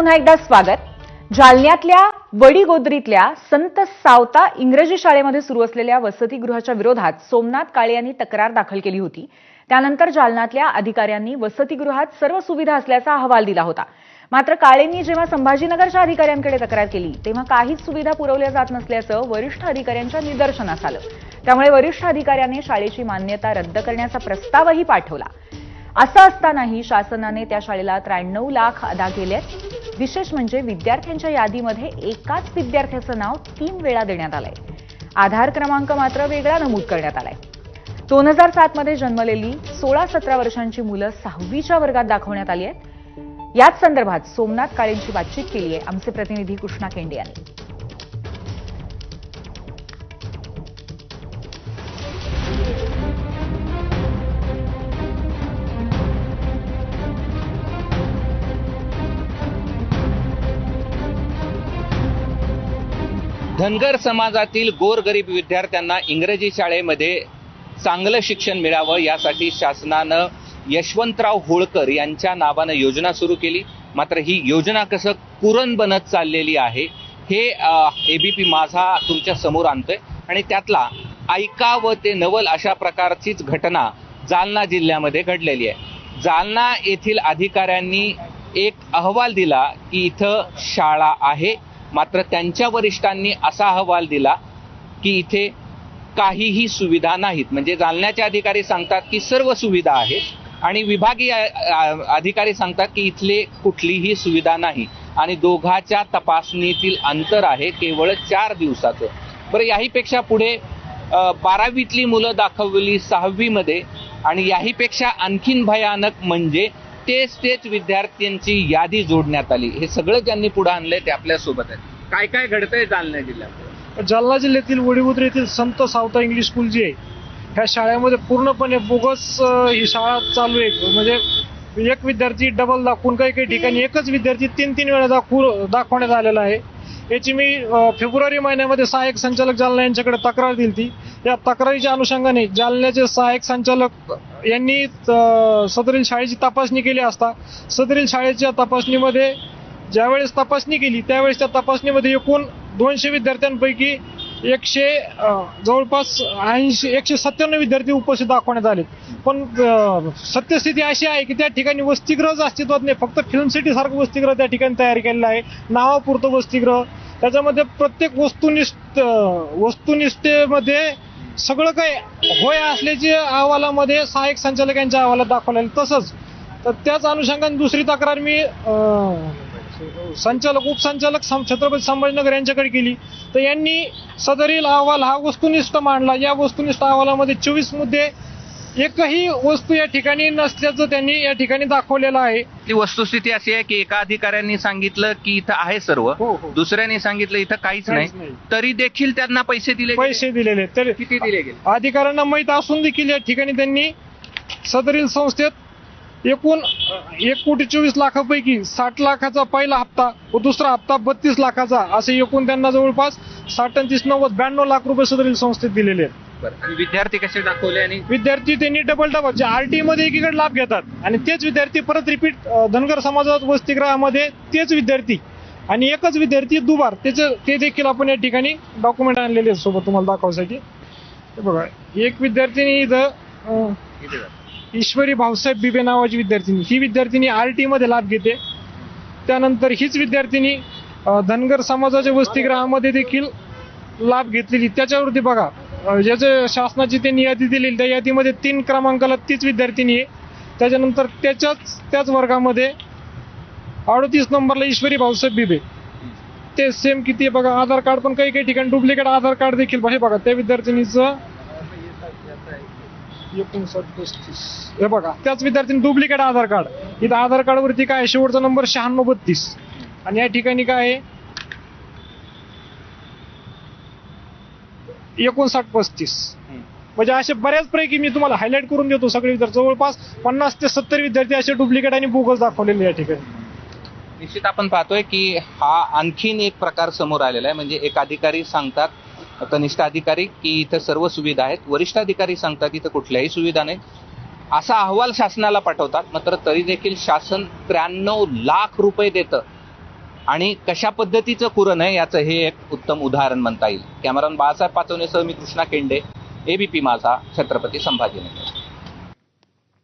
पुन्हा एकदा स्वागत. जालन्यातल्या वडीगोद्रीतल्या संत सावता इंग्रजी शाळेमध्ये सुरू असलेल्या वसतिगृहाच्या विरोधात सोमनाथ काळे यांनी तक्रार दाखल केली होती. त्यानंतर जालन्यातल्या अधिकाऱ्यांनी वसतिगृहात सर्व सुविधा असल्याचा अहवाल दिला होता. मात्र काळेंनी जेव्हा संभाजीनगरच्या अधिकाऱ्यांकडे तक्रार केली तेव्हा काहीच सुविधा पुरवल्या जात नसल्याचं वरिष्ठ अधिकाऱ्यांच्या निदर्शनास आलं. त्यामुळे वरिष्ठ अधिकाऱ्याने शाळेची मान्यता रद्द करण्याचा प्रस्तावही पाठवला. असं असतानाही शासनाने त्या शाळेला त्र्याण्णव लाख अदा केले विशेष म्हणजे विद्यार्थ्यांच्या यादीमध्ये एकाच विद्यार्थ्याचं नाव तीन वेळा देण्यात आलंय. आधार क्रमांक मात्र वेगळा नमूद करण्यात आलाय. दोन हजार सातमध्ये जन्मलेली सोळा सतरा वर्षांची मुलं सहावीच्या वर्गात दाखवण्यात आली आहेत. याच संदर्भात सोमनाथ काळेंची बातचीत केली आहे आमचे प्रतिनिधी कृष्णा केंडे यांनी. धनगर समाजातील गोरगरीब विद्यार्थ्यांना इंग्रजी शाळेमध्ये चांगलं शिक्षण मिळावं यासाठी शासनानं यशवंतराव होळकर यांच्या नावानं योजना सुरू केली. मात्र ही योजना कसं कुरण बनत चाललेली आहे हे एबीपी माझा तुमच्यासमोर आणतोय. आणि त्यातला ऐका व ते नवल अशा प्रकारचीच घटना जालना जिल्ह्यामध्ये घडलेली आहे. जालना येथील अधिकाऱ्यांनी एक अहवाल दिला की इथं शाळा आहे. मात्र त्यांच्या वरिष्ठांनी असा अहवाल दिला की इथे काहीही सुविधा नाहीत. म्हणजे जालन्याचे अधिकारी सांगतात की सर्व सुविधा आहेत आणि विभागीय अधिकारी सांगतात की इथले कुठलीही सुविधा नाही. आणि दोघाच्या तपासणीतील अंतर आहे केवळ चार दिवसाचं. बरं याहीपेक्षा पुढे बारावीतली मुलं दाखवली सहावीमध्ये आणि याहीपेक्षा आणखीन भयानक म्हणजे तेच तेच विद्यार्थ्यांची यादी जोडण्यात आली. हे सगळं ज्यांनी पुढे आणलंय ते आपल्यासोबत आहे काय काय घडतंय जालना जिल्ह्यात जालना जिल्ह्यातील वडीगुद्र येथील संत सावता इंग्लिश स्कूल जी आहे ह्या शाळेमध्ये पूर्णपणे बोगस ही शाळा चालू आहे. म्हणजे एक विद्यार्थी डबल दाखवून काही काही ठिकाणी एकच विद्यार्थी तीन तीन वेळा दाखवू दाखवण्यात आलेला आहे. याची मी फेब्रुवारी महिन्यामध्ये सहाय्यक संचालक जालना यांच्याकडे तक्रार दिली ती या तक्रारीच्या अनुषंगाने जालन्याचे सहाय्यक संचालक यांनी सदरील शाळेची तपासणी केली असता सदरील शाळेच्या तपासणीमध्ये ज्यावेळेस तपासणी केली त्यावेळेस त्या तपासणीमध्ये एकूण दोनशे विद्यार्थ्यांपैकी एकशे जवळपास ऐंशी एकशे सत्त्याण्णव विद्यार्थी उपस्थित दाखवण्यात आले. पण सत्यस्थिती अशी आहे की त्या ठिकाणी वसतिगृहच अस्तित्वात नाही फक्त फिल्म सिटी सारखं वसतिगृह त्या ठिकाणी तयार केलेलं आहे. नावापुरतं वसतिगृह. त्याच्यामध्ये प्रत्येक वस्तुनिष्ठ वस्तुनिष्ठेमध्ये सगळं काही होय असल्याचे अहवालामध्ये सहाय्यक संचालकांच्या अहवालात दाखवलेलं तसंच तर त्याच अनुषंगाने दुसरी तक्रार मी संचालक उपसंचालक छत्रपती संभाजीनगर यांच्याकडे केली. तर यांनी सदरील अहवाल हा वस्तुनिष्ठ मांडला. या वस्तुनिष्ठ अहवालामध्ये चोवीस मुद्दे एकही वस्तू या ठिकाणी नसल्याचं त्यांनी या ठिकाणी दाखवलेलं आहे ती वस्तुस्थिती अशी आहे की एका अधिकाऱ्यांनी सांगितलं की इथं आहे सर्व हो, हो. दुसऱ्याने सांगितलं इथं काहीच नाही काहीच नाही. तरी देखील त्यांना पैसे दिले. पैसे दिलेले आहेत. तर किती दिले गेले अधिकाऱ्यांना माहीत असून देखील या ठिकाणी त्यांनी सदरील संस्थेत एकूण एक कोटी चोवीस लाखापैकी साठ लाखाचा पहिला हप्ता व दुसरा हप्ता बत्तीस लाखाचा असे एकूण त्यांना जवळपास साठ आणि तीस नव्वद ब्याण्णव लाख रुपये सदरील संस्थेत दिलेले आहेत बरं. आणि विद्यार्थी कसे दाखवले आणि विद्यार्थी त्यांनी डबल डबल जे आरटी मध्ये एकीकडे लाभ घेतात. आणि तेच विद्यार्थी परत रिपीट धनगर समाजात वसतिगृहामध्ये तेच विद्यार्थी. आणि एकच विद्यार्थी दुबार. त्याचं ते देखील आपण या ठिकाणी डॉक्युमेंट आणलेले आहेत सोबत तुम्हाला दाखवण्यासाठी हे बघा एक विद्यार्थिनी इथं ईश्वरी भाऊसाहेब बिबे नावाची विद्यार्थिनी. ही विद्यार्थिनी आर टी मध्ये लाभ घेते. त्यानंतर हीच विद्यार्थिनी धनगर समाजाच्या वसतिगृहामध्ये देखील लाभ घेतलेली. त्याच्यावरती बघा अं, शासनाची त्यांनी यादी दिलेली त्या यादीमध्ये तीन क्रमांकाला तीच विद्यार्थिनी आहे. त्याच्यानंतर त्याच्याच त्याच वर्गामध्ये अडतीस नंबरला ईश्वरी भाऊसाहेब बिबे ते सेम किती आहे बघा आधार कार्ड पण काही काही ठिकाणी डुप्लिकेट आधार कार्ड देखील हे बघा त्या विद्यार्थिनीचं एकोणसाठ पस्तीस हे बघा त्याच विद्यार्थ्यांनी डुप्लिकेट आधार कार्ड. इथं आधार कार्डवरती काय आहे? शेवटचा नंबर शहाण्णव बत्तीस. आणि या ठिकाणी काय आहे? एकोणसाठ पस्तीस. म्हणजे असे बऱ्याचपैकी मी तुम्हाला हायलाईट करून देतो सगळे विद्यार्थी जवळपास पन्नास ते सत्तर विद्यार्थी असे डुप्लिकेट आणि बोगस दाखवलेले या ठिकाणी. निश्चित आपण पाहतोय की हा आणखीन एक प्रकार समोर आलेला आहे. म्हणजे एक अधिकारी सांगतात कनिष्ठ अधिकारी की इथं सर्व सुविधा आहेत. वरिष्ठ अधिकारी सांगतात इथं कुठल्याही सुविधा नाहीत. असा अहवाल शासनाला पाठवतात. मात्र तरी देखील शासन त्र्याण्णव लाख रुपये देतं. आणि कशा पद्धतीचं कुरण आहे याचं हे एक उत्तम उदाहरण म्हणता येईल. कॅमेरामन बाळासाहेब पाचवणेसह मी कृष्णा केंडे एबीपी माझा छत्रपती संभाजीनगर.